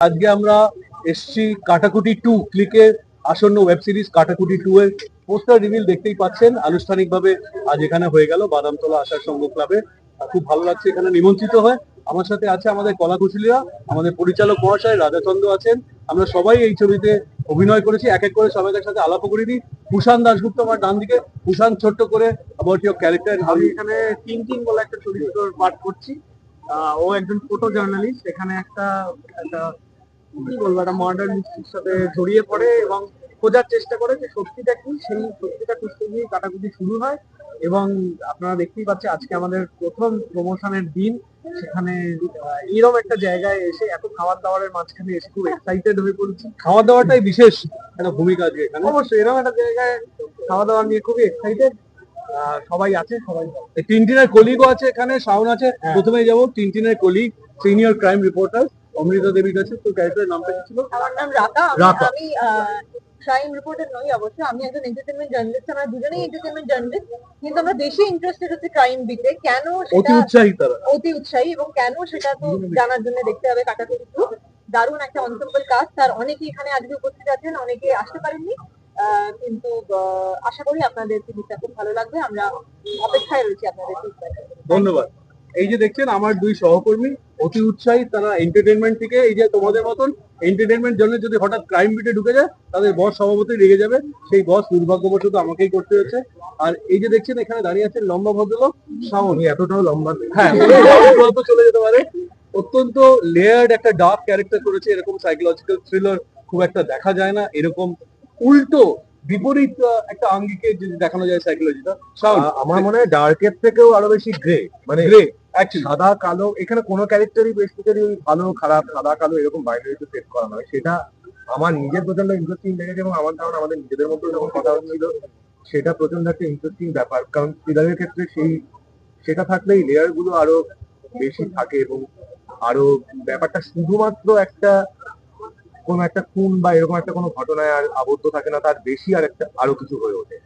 আজকে আমরা এসছি কাটাকুটি টু ক্লিকের আসন্ন ওয়েব সিরিজ কাটাকুটি টু এর পোস্টার রিভিল দেখতেই পাচ্ছেন। আনুষ্ঠানিকভাবে আজ এখানে হয়ে গেল বাদামতলা আশার সংঘ ক্লাবে খুব ভালো লাগছে এখানে নিমন্ত্রিত হয়। আমার সাথে আছে আমাদের কলাকুশলীরা আমাদের পরিচালক মহাশয় রাধাচন্দ্র আছেন। আমরা সবাই এই ছবিতে অভিনয় করেছি এক এক করে সবাইদের সাথে আলাপ করে দিই কুষাণ দাশগুপ্ত আমার ডান দিকে। কুষাণ ছোট্ট করে অ্যাবাউট ইউর ক্যারেক্টার আমি এখানে তিন তিন বলে একটা চরিত্র পাঠ করছি। আহ, ও একজন ফটো জার্নালিস্ট এখানে একটা একটা কি বলব একটা মার্ডার মিস্ট্রির সাথে জড়িয়ে পড়ে এবং খোঁজার চেষ্টা করে যে সত্যিটা কি সেই সত্যিটা খুঁজতে গিয়ে কাটাকুটি শুরু হয়। এবং আপনারা দেখতেই পাচ্ছেন আজকে আমাদের প্রথম প্রমোশনের দিন। সেখানে এরম একটা জায়গায় এসে এত খাবার দাবারের মাঝখানে এসে খুব এক্সাইটেড হয়ে পড়েছি। খাওয়া দাওয়াটাই বিশেষ একটা ভূমিকা আছে এখানে। অবশ্যই এরকম একটা জায়গায় খাওয়া দাওয়া নিয়ে খুবই এক্সাইটেড সবাই আছে সবাই টিনটিনের কলিগও আছে এখানে শাওন আছে। হ্যাঁ। প্রথমে যাব টিনটিনের colleague senior crime reporter Amrita দেবীর কাছে তো ক্যারেক্টারের নামটা কি ছিল? আমার নাম রাকা। আমি- রাকা। আমি ক্রাইম রিপোর্টার নই অবশ্য। আমি একজন এন্টারটেনমেন্ট জার্নালিস্ট আমরা দুজনেই এন্টারটেনমেন্ট জার্নালিস্ট কিন্তু আমরা বেশি ইন্টারেস্টেড হচ্ছে ক্রাইম বিতে কেন অতি উৎসাহী তারা। অতি উৎসাহী এবং কেন সেটা তো জানার জন্য দেখতে হবে কাটাকুটি টু। দারুণ একটা অনসেম্বল কাজ তার অনেকে এখানে আজকে উপস্থিত আছেন অনেকে আসতে পারেননি। কিন্তু আশা করি আপনাদের সিরিজটা খুব ভালো লাগবে। আমরা অপেক্ষায় রয়েছি আপনাদের ধন্যবাদ। এই যে দেখছেন আমার দুই সহকর্মী অতি উৎসাহী তারা এন্টারটেনমেন্ট থেকে এই যে তোমাদের মতন এন্টারটেনমেন্ট জন্য যদি হঠাৎ ক্রাইম বিটে ঢুকে যায় তাদের বস সভাপতি রেগে যাবে। সেই বস দুর্ভাগ্যবশত আমাকেই করতে হচ্ছে। আর এই যে দেখছেন এখানে দাঁড়িয়ে আছেন লম্বা ভদ্রলোক শাওন। এতটাও লম্বা হ্যাঁ চলে যেতে পারে। অত্যন্ত লেয়ার্ড একটা ডার্ক ক্যারেক্টার করেছে। এরকম সাইকোলজিক্যাল থ্রিলার খুব একটা দেখা যায় না। এরকম উল্টো বিপরীত একটা আঙ্গিকে যদি দেখানো যায় সাইকোলজিটা আমার মনে হয় ডার্কের থেকেও আরও বেশি গ্রে মানে গ্রে সাদা কালো এখানে কোনো ক্যারেক্টারই বেসিক্যালি ভালো খারাপ সাদা কালো এরকম বাইনারিতে সেট করা নয়। সেটা আমার নিজের প্রচণ্ড ইন্টারেস্টিং লেগেছে এবং আমার ধারণা আমাদের নিজেদের মধ্যে যখন কথা হচ্ছিল সেটা প্রচণ্ড একটা ইন্টারেস্টিং ব্যাপার। কারণ থ্রিলারের ক্ষেত্রে সেই সেটা থাকলেই লেয়ারগুলো আরও বেশি থাকে এবং আরও ব্যাপারটা শুধুমাত্র একটা কোনো একটা খুন বা এরকম একটা কোনো ঘটনায় আর আবদ্ধ থাকে না তার বেশি আর একটা আরও কিছু হয়ে ওঠে।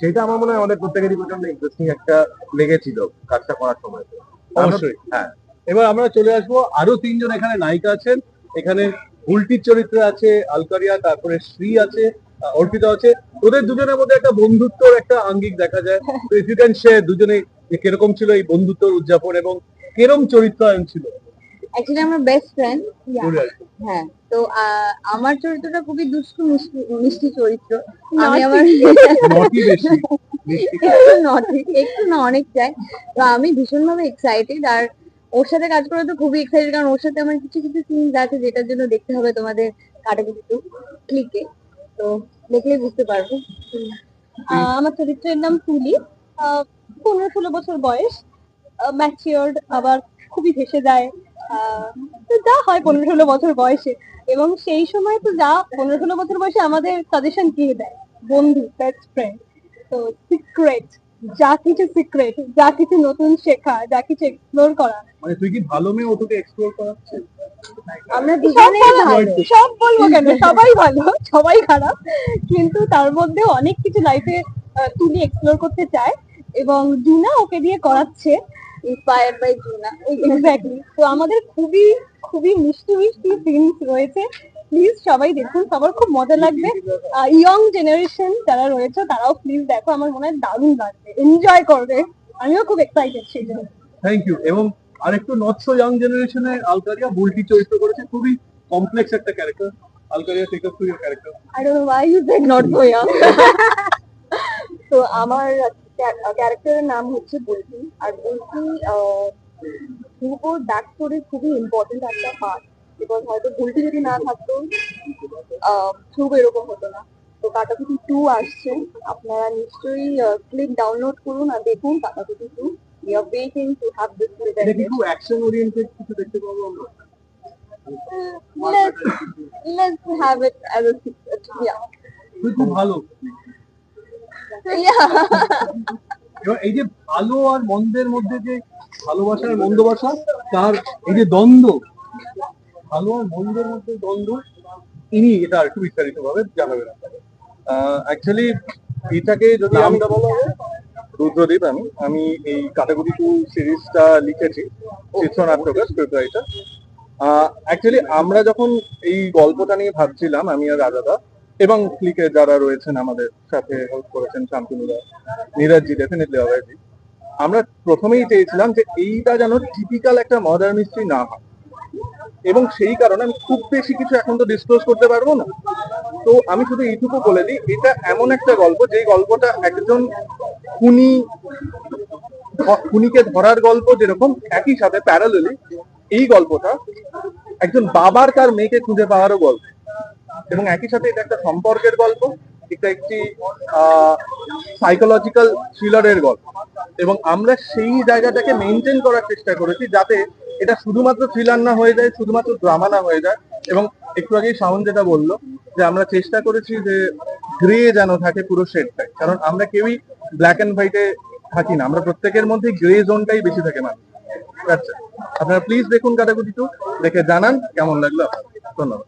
সেটা আমার মনে হয় আমাদের প্রত্যেকেরই প্রচণ্ড ইন্টারেস্টিং একটা লেগেছিল কাজটা করার সময়। অবশ্যই। হ্যাঁ। এবার আমরা চলে আসব আরও তিনজন এখানে নায়িকা আছেন। এখানে উল্টির চরিত্রে আছে আলকারিয়া তারপরে শ্রী আছে অর্পিতা আছে। ওদের দুজনের মধ্যে একটা বন্ধুত্বর একটা আঙ্গিক দেখা যায়। তো ইফ ইউ ক্যান শেয়ার দুজনে কীরকম ছিল এই বন্ধুত্বর উদযাপন এবং কিরম চরিত্রায়ন ছিল? অ্যাকচুয়ালি আমরা বেস্ট ফ্রেন্ড হ্যাঁ তো আহ, আমার চরিত্রটা খুবই দুষ্টু মিষ্টি মিষ্টি চরিত্র। আমি আমার নটি একটু না অনেক চাই। তো আমি ভীষণ ভাবে এক্সাইটেড আর ওর সাথে কাজ করে তো খুবই এক্সাইটেড কারণ ওর সাথে আমার কিছু কিছু সিনস আছে যেটার জন্য দেখতে হবে তোমাদের কাটাকুটি টু ক্লিকে তো দেখলেই বুঝতে পারব। আহ, আমার চরিত্রের নাম তুলি আহ, পনেরো ষোলো বছর বয়স। ম্যাচিওর্ড আবার খুবই ভেসে যায়। যা হয় পনেরো ষোলো বছর বয়সে। এবং সেই সময় তো যা পনেরো ষোলো বছর বয়সে আমাদের সাজেশন দিয়ে দেয়? বন্ধু বেস্ট ফ্রেন্ড তো সিক্রেট যা কিছু সিক্রেট যা কিছু নতুন শেখা যা কিছু এক্সপ্লোর করা। মানে তুই কি ভালো মেয়ে ও তোকে এক্সপ্লোর করাচ্ছে আমরা দুজনেই ভালো। সব বলব কেন? সবাই ভালো সবাই খারাপ। কিন্তু তার মধ্যে অনেক কিছু লাইফে তুলি এক্সপ্লোর করতে চায়। এবং জুনা ওকে দিয়ে করাচ্ছে। ইন্সপায়ার্ড বাই জুনা এক্স্যাক্টলি তো আমাদের খুবই খুবই মিষ্টি মিষ্টি সিনস রয়েছে। প্লিজ সবাই দেখুন সবার খুব মজা লাগবে। ইয়ং জেনারেশন যারা রয়েছে তারাও প্লিজ দেখো আমার মনে হয় দারুণ লাগবে। এনজয় করবে। আমিও খুব এক্সাইটেড সেই জন্য। থ্যাংক ইউ এবং আরেকটু নট সো ইয়াং জেনারেশনের আলকারিয়া বুলটি চরিত্র করেছে। খুবই কমপ্লেক্স একটা character আলকারিয়া take up to your character I don't know why you said not so young তো আমার ক্যারেক্টারের নাম হচ্ছে বুলকি আর বুলকি ধ্রুব ব্যাক স্টোরি খুবই ইম্পর্টেন্ট একটা পার্ট বিকজ হয়তো বুলটি যদি না থাকতো ধ্রুব এরকম হতো না। তো কাটাকুটি টু আসছে। আপনারা নিশ্চয়ই ক্লিক ডাউনলোড করুন আর দেখুন কাটাকুটি টু খুব অ্যাকশন ওরিয়েন্টেড কিছু দেখতে পাবো আমরা। Let's let's have it as a secret yeah তুই খুব ভালো yeah এবার এই যে ভালো আর মন্দের মধ্যে যে ভালোবাসা আর মন্দবাসা তার এই যে দ্বন্দ্ব ভালো আর মন্দের মধ্যে দ্বন্দ্ব ইনি এটা আর একটু বিস্তারিত ভাবে জানাবেন অ্যাকচুয়ালি এটাকে যদি আমি নামটা বলো রুদ্রদীপ আমি আমি এই কাটাকুটি টু সিরিজটা লিখেছি চিত্রনাট্যকার স্ক্রিপ্ট রাইটার অ্যাকচুয়ালি আমরা যখন এই গল্পটা নিয়ে ভাবছিলাম আমি আর রাজাদা এবং ক্লিকে যারা রয়েছেন আমাদের সাথে হেল্প করেছেন শান্তনুদা নীরাজজি ডেফিনেটলি অভয়জি আমরা প্রথমেই চেয়েছিলাম যে এইটা যেন টিপিক্যাল একটা মার্ডার মিস্ট্রি না হয়। এবং সেই কারণে আমি খুব বেশি কিছু এখন তো ডিসক্লোজ করতে পারব না। তো আমি শুধু এইটুকু বলে দিই, এটা এমন একটা গল্প যেই গল্পটা একজন খুনি, খুনিকে ধরার গল্প যেরকম, একই সাথে প্যারালেলি এই গল্পটা একজন বাবার তার মেয়েকে খুঁজে পাওয়ারও গল্প। এবং একই সাথে এটা একটা সম্পর্কের গল্প, এটা একটি সাইকোলজিক্যাল থ্রিলারের গল্প। এবং আমরা সেই জায়গাটাকে মেনটেন করার চেষ্টা করেছি যাতে এটা শুধুমাত্র থ্রিলার না হয়ে যায়, শুধুমাত্র ড্রামা না হয়ে যায়। এবং একটু আগেই শাওন যেটা বলল যে, আমরা চেষ্টা করেছি যে গ্রে যেন থাকে পুরো শেডটাই কারণ আমরা কেউই ব্ল্যাক অ্যান্ড হোয়াইটে থাকি না। আমরা প্রত্যেকের মধ্যে গ্রে জোনটাই বেশি থাকে That's it. আপনারা প্লিজ দেখুন কাটাকুটি টু। দেখে জানান কেমন লাগল। ধন্যবাদ।